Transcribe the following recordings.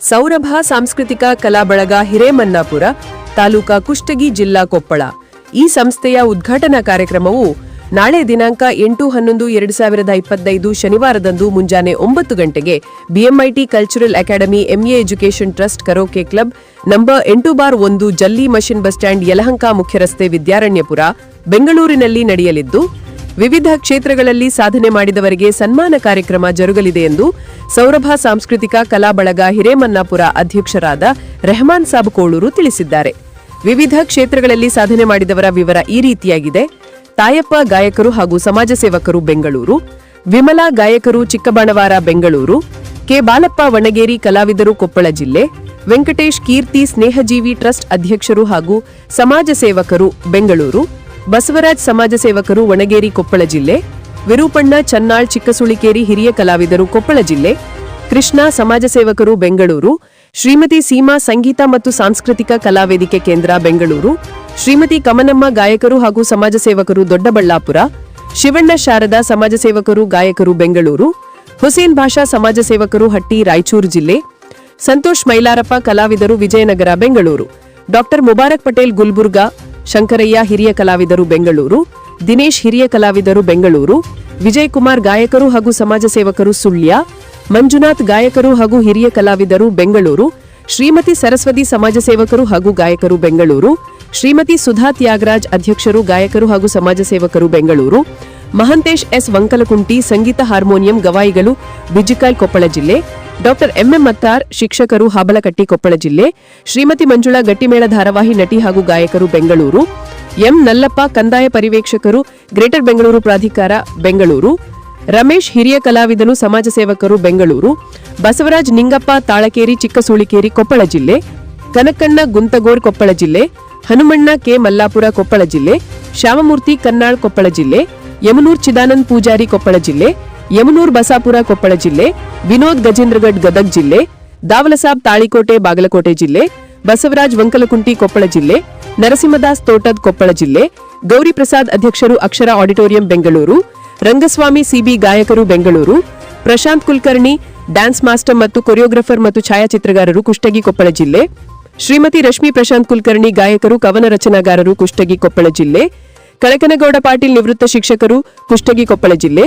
ಸೌರಭ ಸಾಂಸ್ಕೃತಿಕ ಕಲಾ ಬಳಗ ಹಿರೇಮನ್ನಾಪುರ, ತಾಲೂಕಾ ಕುಷ್ಟಗಿ ಜಿಲ್ಲಾ ಕೊಪ್ಪಳ. ಈ ಸಂಸ್ಥೆಯ ಉದ್ಘಾಟನಾ ಕಾರ್ಯಕ್ರಮವು ನಾಳೆ ದಿನಾಂಕ ಎಂಟು ಹನ್ನೊಂದು ಎರಡು ಸಾವಿರದ ಇಪ್ಪತ್ತೈದು ಶನಿವಾರದಂದು ಮುಂಜಾನೆ ಒಂಬತ್ತು ಗಂಟೆಗೆ BMIT cultural academy MA education trust karaoke club number ಎಂಟು ಬಾರ್ ಒಂದು ಜಲ್ಲಿ ಮಷಿನ್ ಬಸ್ ಸ್ಟ್ಯಾಂಡ್ ಯಲಹಂಕ ಮುಖ್ಯ ರಸ್ತೆ ವಿದ್ಯಾರಣ್ಯಪುರ, ಬೆಂಗಳೂರಿನಲ್ಲಿ ನಡೆಯಲಿದ್ದು ವಿವಿಧ ಕ್ಷೇತ್ರಗಳಲ್ಲಿ ಸಾಧನೆ ಮಾಡಿದವರಿಗೆ ಸನ್ಮಾನ ಕಾರ್ಯಕ್ರಮ ಜರುಗಲಿದೆ ಎಂದು ಸೌರಭ ಸಾಂಸ್ಕೃತಿಕ ಕಲಾ ಬಳಗ ಹಿರೇಮನ್ನಾಪುರ ಅಧ್ಯಕ್ಷರಾದ ರೆಹಮಾನ್ ಸಾಬ್ ಕೋಳೂರು ತಿಳಿಸಿದ್ದಾರೆ. ವಿವಿಧ ಕ್ಷೇತ್ರಗಳಲ್ಲಿ ಸಾಧನೆ ಮಾಡಿದವರ ವಿವರ ಈ ರೀತಿಯಾಗಿದೆ. ತಾಯಪ್ಪ ಗಾಯಕರು ಹಾಗೂ ಸಮಾಜ ಸೇವಕರು ಬೆಂಗಳೂರು, ವಿಮಲಾ ಗಾಯಕರು ಚಿಕ್ಕಬಾಣವಾರ ಬೆಂಗಳೂರು, ಕೆ ಬಾಲಪ್ಪ ವಣಗೇರಿ ಕಲಾವಿದರು ಕೊಪ್ಪಳ ಜಿಲ್ಲೆ, ವೆಂಕಟೇಶ್ ಕೀರ್ತಿ ಸ್ನೇಹಜೀವಿ ಟ್ರಸ್ಟ್ ಅಧ್ಯಕ್ಷರು ಹಾಗೂ ಸಮಾಜ ಸೇವಕರು ಬೆಂಗಳೂರು ಬಸವರಾಜ್ ಸಮಾಜ ಸೇವಕರು ಒಣಗೇರಿ ಕೊಪ್ಪಳ ಜಿಲ್ಲೆ, ವಿರೂಪಣ್ಣ ಚನ್ನಾಳ್ ಚಿಕ್ಕಸುಳಿಕೇರಿ ಹಿರಿಯ ಕಲಾವಿದರು ಕೊಪ್ಪಳ ಜಿಲ್ಲೆ, ಕೃಷ್ಣ ಸಮಾಜ ಸೇವಕರು ಬೆಂಗಳೂರು, ಶ್ರೀಮತಿ ಸೀಮಾ ಸಂಗೀತ ಮತ್ತು ಸಾಂಸ್ಕೃತಿಕ ಕಲಾವೇದಿಕೆ ಕೇಂದ್ರ ಬೆಂಗಳೂರು, ಶ್ರೀಮತಿ ಕಮನಮ್ಮ ಗಾಯಕರು ಹಾಗೂ ಸಮಾಜ ಸೇವಕರು ದೊಡ್ಡಬಳ್ಳಾಪುರ, ಶಿವಣ್ಣ ಶಾರದಾ ಸಮಾಜ ಸೇವಕರು ಗಾಯಕರು ಬೆಂಗಳೂರು, ಹುಸೇನ್ ಭಾಷಾ ಸಮಾಜ ಸೇವಕರು ಹಟ್ಟಿ ರಾಯಚೂರು ಜಿಲ್ಲೆ, ಸಂತೋಷ್ ಮೈಲಾರಪ್ಪ ಕಲಾವಿದರು ವಿಜಯನಗರ ಬೆಂಗಳೂರು, ಡಾಕ್ಟರ್ ಮುಬಾರಕ್ ಪಟೇಲ್ ಗುಲ್ಬುರ್ಗಾ ಶಂಕರಯ್ಯ ಹಿರಿಯ ಕಲಾವಿದರು ಬೆಂಗಳೂರು, ದಿನೇಶ್ ಹಿರಿಯ ಕಲಾವಿದರು ಬೆಂಗಳೂರು, ವಿಜಯಕುಮಾರ್ ಗಾಯಕರು ಹಾಗೂ ಸಮಾಜ ಸೇವಕರು ಸುಳ್ಯ, ಮಂಜುನಾಥ್ ಗಾಯಕರು ಹಾಗೂ ಹಿರಿಯ ಕಲಾವಿದರು ಬೆಂಗಳೂರು, ಶ್ರೀಮತಿ ಸರಸ್ವತಿ ಸಮಾಜ ಸೇವಕರು ಹಾಗೂ ಗಾಯಕರು ಬೆಂಗಳೂರು, ಶ್ರೀಮತಿ ಸುಧಾ ತ್ಯಾಗರಾಜ್ ಅಧ್ಯಕ್ಷರು ಗಾಯಕರು ಹಾಗೂ ಸಮಾಜ ಸೇವಕರು ಬೆಂಗಳೂರು, ಮಹಂತೇಶ್ ಎಸ್ ವಂಕಲಕುಂಟಿ ಸಂಗೀತ ಹಾರ್ಮೋನಿಯಂ ಗವಾಯಿಗಳು ಬಿಜಿಕಾಲ್ ಕೊಪ್ಪಳ ಜಿಲ್ಲೆ ಡಾಕ್ಟರ್ ಎಂಎಂ ಮತ್ತಾರ್ ಶಿಕ್ಷಕರು ಹಾಬಲಕಟ್ಟಿ, ಕೊಪ್ಪಳ ಜಿಲ್ಲೆ, ಶ್ರೀಮತಿ ಮಂಜುಳಾ ಗಟ್ಟಿಮೇಳ ಧಾರಾವಾಹಿ ನಟಿ ಹಾಗೂ ಗಾಯಕರು ಬೆಂಗಳೂರು, ಎಂ ನಲ್ಲಪ್ಪ ಕಂದಾಯ ಪರಿವೇಕ್ಷಕರು ಗ್ರೇಟರ್ ಬೆಂಗಳೂರು ಪ್ರಾಧಿಕಾರ ಬೆಂಗಳೂರು, ರಮೇಶ್ ಹಿರಿಯ ಕಲಾವಿದನು ಸಮಾಜ ಸೇವಕರು ಬೆಂಗಳೂರು, ಬಸವರಾಜ್ ನಿಂಗಪ್ಪ ತಾಳಕೇರಿ ಚಿಕ್ಕಸೂಳಿಕೇರಿ ಕೊಪ್ಪಳ ಜಿಲ್ಲೆ, ಕನಕಣ್ಣ ಗುಂತಗೋರ್ ಕೊಪ್ಪಳ ಜಿಲ್ಲೆ, ಹನುಮಣ್ಣ ಕೆ ಮಲ್ಲಾಪುರ ಕೊಪ್ಪಳ ಜಿಲ್ಲೆ, ಶ್ಯಾಮಮೂರ್ತಿ ಕನ್ನಾಳ್ ಕೊಪ್ಪಳ ಜಿಲ್ಲೆ, ಯಮನೂರ್ ಚಿದಾನಂದ್ ಪೂಜಾರಿ ಕೊಪ್ಪಳ ಜಿಲ್ಲೆ ಯಮನೂರ್ ಬಸಾಪುರ ಕೊಪ್ಪಳ ಜಿಲ್ಲೆ, ವಿನೋದ್ ಗಜೇಂದ್ರಗಢ್ ಗದಗ್ ಜಿಲ್ಲೆ, ದಾವಲಸಾಬ್ ತಾಳಿಕೋಟೆ ಬಾಗಲಕೋಟೆ ಜಿಲ್ಲೆ, ಬಸವರಾಜ್ ವಂಕಲಕುಂಟಿ ಕೊಪ್ಪಳ ಜಿಲ್ಲೆ, ನರಸಿಂಹದಾಸ್ ತೋಟದ್ ಕೊಪ್ಪಳ ಜಿಲ್ಲೆ, ಗೌರಿ ಪ್ರಸಾದ್ ಅಧ್ಯಕ್ಷರು ಅಕ್ಷರ ಆಡಿಟೋರಿಯಂ ಬೆಂಗಳೂರು, ರಂಗಸ್ವಾಮಿ ಸಿಬಿ ಗಾಯಕರು ಬೆಂಗಳೂರು, ಪ್ರಶಾಂತ್ ಕುಲಕರ್ಣಿ, ಡ್ಯಾನ್ಸ್ ಮಾಸ್ಟರ್ ಮತ್ತು ಕೊರಿಯೋಗ್ರಾಫರ್ ಮತ್ತು ಛಾಯಾಚಿತ್ರಗಾರರು ಕುಷ್ಟಗಿ ಕೊಪ್ಪಳ ಜಿಲ್ಲೆ, ಶ್ರೀಮತಿ ರಶ್ಮಿ ಪ್ರಶಾಂತ್ ಕುಲಕರ್ಣಿ ಗಾಯಕರು ಕವನ ರಚನಾಗಾರರು ಕುಷ್ಟಗಿ ಕೊಪ್ಪಳ ಜಿಲ್ಲೆ, ಕಳಕನಗೌಡ ಪಾಟೀಲ್ ನಿವೃತ್ತ ಶಿಕ್ಷಕರು ಕುಷ್ಟಗಿ ಕೊಪ್ಪಳ ಜಿಲ್ಲೆ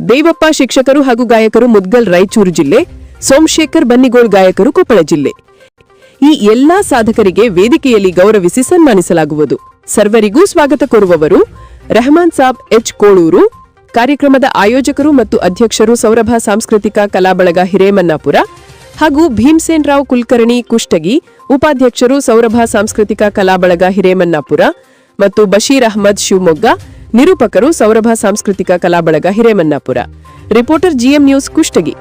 ದೇವಪ್ಪ ಶಿಕ್ಷಕರು ಹಾಗೂ ಗಾಯಕರು ಮುದ್ಗಲ್ ರಾಯಚೂರು ಜಿಲ್ಲೆ, ಸೋಮಶೇಖರ್ ಬನ್ನಿಗೋಳ್ ಗಾಯಕರು ಕೊಪ್ಪಳ ಜಿಲ್ಲೆ. ಈ ಎಲ್ಲಾ ಸಾಧಕರಿಗೆ ವೇದಿಕೆಯಲ್ಲಿ ಗೌರವಿಸಿ ಸನ್ಮಾನಿಸಲಾಗುವುದು. ಸರ್ವರಿಗೂ ಸ್ವಾಗತ ಕೋರುವವರು ರೆಹಮಾನ್ ಸಾಬ್ ಎಚ್ ಕೋಳೂರು, ಕಾರ್ಯಕ್ರಮದ ಆಯೋಜಕರು ಮತ್ತು ಅಧ್ಯಕ್ಷರು ಸೌರಭ ಸಾಂಸ್ಕೃತಿಕ ಕಲಾಬಳಗ ಹಿರೇಮನ್ನಾಪುರ ಹಾಗೂ ಭೀಮ್ಸೇನ್ ರಾವ್ ಕುಲಕರ್ಣಿ ಕುಷ್ಟಗಿ, ಉಪಾಧ್ಯಕ್ಷರು ಸೌರಭ ಸಾಂಸ್ಕೃತಿಕ ಕಲಾಬಳಗ ಹಿರೇಮನ್ನಾಪುರ ಮತ್ತು ಬಶೀರ್ ಅಹಮದ್ ಶಿವಮೊಗ್ಗ ನಿರೂಪಕರು ಸೌರಭ ಸಾಂಸ್ಕೃತಿಕ ಕಲಾ ಬಳಗ Hiremannapura. Reporter GM news Kushtagi.